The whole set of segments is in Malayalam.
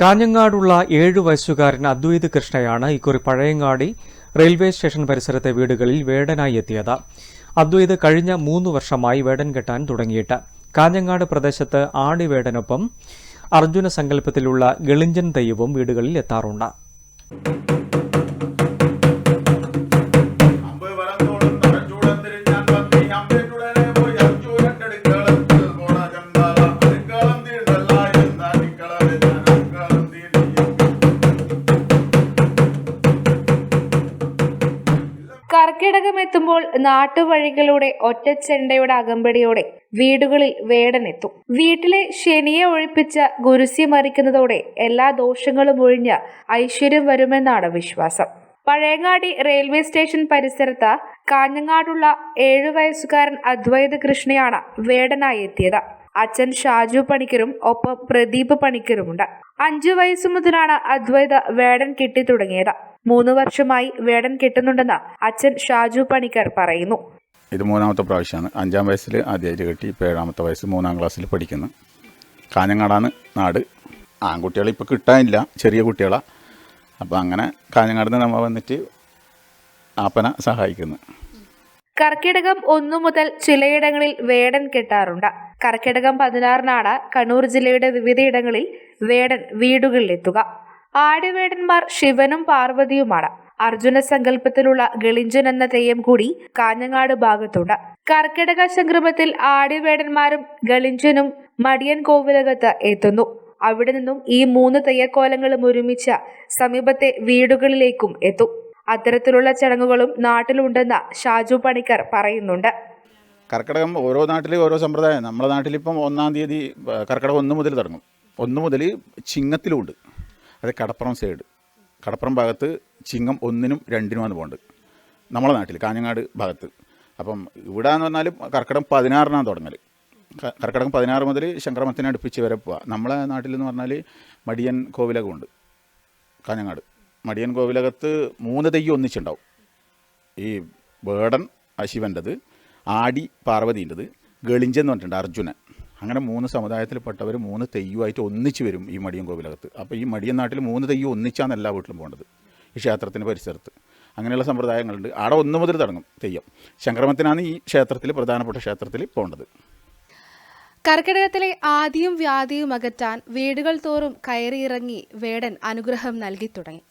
കാഞ്ഞങ്ങാടുള്ള ഏഴു വയസ്സുകാരൻ അദ്വൈത് കൃഷ്ണയാണ് ഇക്കുറി പഴയങ്ങാടി റെയിൽവേ സ്റ്റേഷൻ പരിസരത്തെ വീടുകളിൽ വേടനായി എത്തിയത്. അദ്വൈത് കഴിഞ്ഞ മൂന്ന് വർഷമായി വേടൻ കെട്ടാൻ തുടങ്ങിയിട്ട്. കാഞ്ഞങ്ങാട് പ്രദേശത്ത് ആടിവേടനൊപ്പം അർജുന സങ്കല്പത്തിലുള്ള ഗളിഞ്ചൻ തെയ്യവും വീടുകളിൽ എത്താറുണ്ട്. കർക്കിടകം എത്തുമ്പോൾ നാട്ടുവഴികളുടെ ഒറ്റച്ചെണ്ടയുടെ അകമ്പടിയോടെ വീടുകളിൽ വേടനെത്തും. വീട്ടിലെ ശനിയെ ഒഴിപ്പിച്ച ഗുരുസി മറിക്കുന്നതോടെ എല്ലാ ദോഷങ്ങളും ഒഴിഞ്ഞ ഐശ്വര്യം വരുമെന്നാണ് വിശ്വാസം. പഴയങ്ങാടി റെയിൽവേ സ്റ്റേഷൻ പരിസരത്ത് കാഞ്ഞങ്ങാടുള്ള ഏഴു വയസ്സുകാരൻ അദ്വൈത കൃഷ്ണയാണ് വേടനായി എത്തിയത്. അച്ഛൻ ഷാജു പണിക്കരും ഒപ്പം പ്രദീപ് പണിക്കരുമുണ്ട്. അഞ്ചു വയസ്സു മുതലാണ് അദ്വൈത വേടൻ കെട്ടി തുടങ്ങിയത്. മൂന്ന് വർഷമായി വേടൻ കെട്ടുന്നുണ്ടെന്ന് അച്ഛൻ ഷാജു പണിക്കർ പറയുന്നു. ഇത് മൂന്നാമത്തെ പ്രാവശ്യമാണ്. അഞ്ചാം വയസ്സിൽ ആദ്യമായിട്ട് കെട്ടി ഇപ്പോൾ ഏഴാമത്തെ വയസ്സ് മൂന്നാം ക്ലാസ്സിൽ പഠിക്കുന്നു. കാഞ്ഞങ്ങാടാണ് നാട്. ആൺകുട്ടികളെ ഇപ്പോൾ കിട്ടാനില്ല ചെറിയ കുട്ടികളാണ് അപ്പോൾ അങ്ങനെ കാഞ്ഞങ്ങാട് നമ്മൾ വന്നിട്ട് ആപ്പന സഹായിക്കുന്നു. കർക്കിടകം ഒന്നു മുതൽ ചിലയിടങ്ങളിൽ വേടൻ കെട്ടാറുണ്ട്. കർക്കിടകം പതിനാറിനാണ് കണ്ണൂർ ജില്ലയുടെ വിവിധയിടങ്ങളിൽ വേടൻ വീടുകളിലെത്തുക. ആടുവേടന്മാർ ശിവനും പാർവതിയുമാണ്. അർജുന സങ്കല്പത്തിലുള്ള ഗളിഞ്ചൻ എന്ന തെയ്യം കൂടി കാഞ്ഞങ്ങാട് ഭാഗത്തുണ്ട്. കർക്കിടക സംക്രമത്തിൽ ആടുവേടന്മാരും ഗളിഞ്ചനും മടിയൻ കോവിലകത്ത് എത്തുന്നു. അവിടെ നിന്നും ഈ മൂന്ന് തെയ്യക്കോലങ്ങളും ഒരുമിച്ച് സമീപത്തെ വീടുകളിലേക്കും എത്തും. അത്തരത്തിലുള്ള ചടങ്ങുകളും നാട്ടിലുണ്ടെന്ന് ഷാജു പണിക്കർ പറയുന്നുണ്ട്. കർക്കിടകം ഓരോ നാട്ടിലും ഓരോ സമ്പ്രദായം. നമ്മുടെ നാട്ടിലിപ്പം ഒന്നാം തീയതി കർക്കിടകം ഒന്ന് മുതൽ തുടങ്ങും. ഒന്ന് മുതൽ ചിങ്ങത്തിലുമുണ്ട് അത് കടപ്പുറം സൈഡ് കടപ്പുറം ഭാഗത്ത് ചിങ്ങം ഒന്നിനും രണ്ടിനുമാണ് പോകേണ്ടത്. നമ്മളെ നാട്ടിൽ കാഞ്ഞങ്ങാട് ഭാഗത്ത്. അപ്പം ഇവിടെ എന്ന് പറഞ്ഞാൽ കർക്കിടകം പതിനാറിനാണ് തുടങ്ങൽ കർക്കിടകം പതിനാറ് മുതൽ ശങ്കരമത്തിനെ അടുപ്പിച്ച് വരെ പോവുക നമ്മളെ നാട്ടിൽ എന്ന് പറഞ്ഞാൽ മടിയൻ കോവിലകമുണ്ട് കാഞ്ഞങ്ങാട്. മടിയൻ കോവിലകത്ത് മൂന്ന് തെയ്യം ഒന്നിച്ചുണ്ടാവും. ഈ വേടൻ അശിവന്റെത് ആടി പാർവതീന്റെത് ഗളിഞ്ചെന്ന് പറഞ്ഞിട്ടുണ്ട് അർജുനൻ. അങ്ങനെ മൂന്ന് സമുദായത്തിൽപ്പെട്ടവർ മൂന്ന് തെയ്യമായിട്ട് ഒന്നിച്ച് വരും ഈ മടിയൻ കോവിലകത്ത്. അപ്പോൾ ഈ മടിയൻ നാട്ടിൽ മൂന്ന് തെയ്യം ഒന്നിച്ചാണ് എല്ലാ വീട്ടിലും പോകേണ്ടത് ഈ ക്ഷേത്രത്തിന്റെ പരിസരത്ത്. അങ്ങനെയുള്ള സമ്പ്രദായങ്ങളുണ്ട്. ആടെ ഒന്ന് മുതൽ തുടങ്ങും തെയ്യം. ശങ്കരമത്തിനാണ് ഈ ക്ഷേത്രത്തിൽ പ്രധാനപ്പെട്ട ക്ഷേത്രത്തിൽ പോകേണ്ടത് കർക്കിടകത്തിലെ ആദ്യം വ്യാധിയും അകറ്റാൻ വീടുകൾ തോറും കയറിയിറങ്ങി വേടൻ അനുഗ്രഹം നൽകി തുടങ്ങി.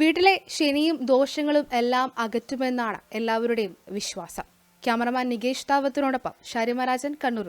വീട്ടിലെ ശനിയും ദോഷങ്ങളും എല്ലാം അകറ്റുമെന്നാണ് എല്ലാവരുടെയും വിശ്വാസം. ക്യാമറമാൻ നികേഷ് താവത്തിനോടൊപ്പം ഷാരിമരാജൻ കണ്ണൂർ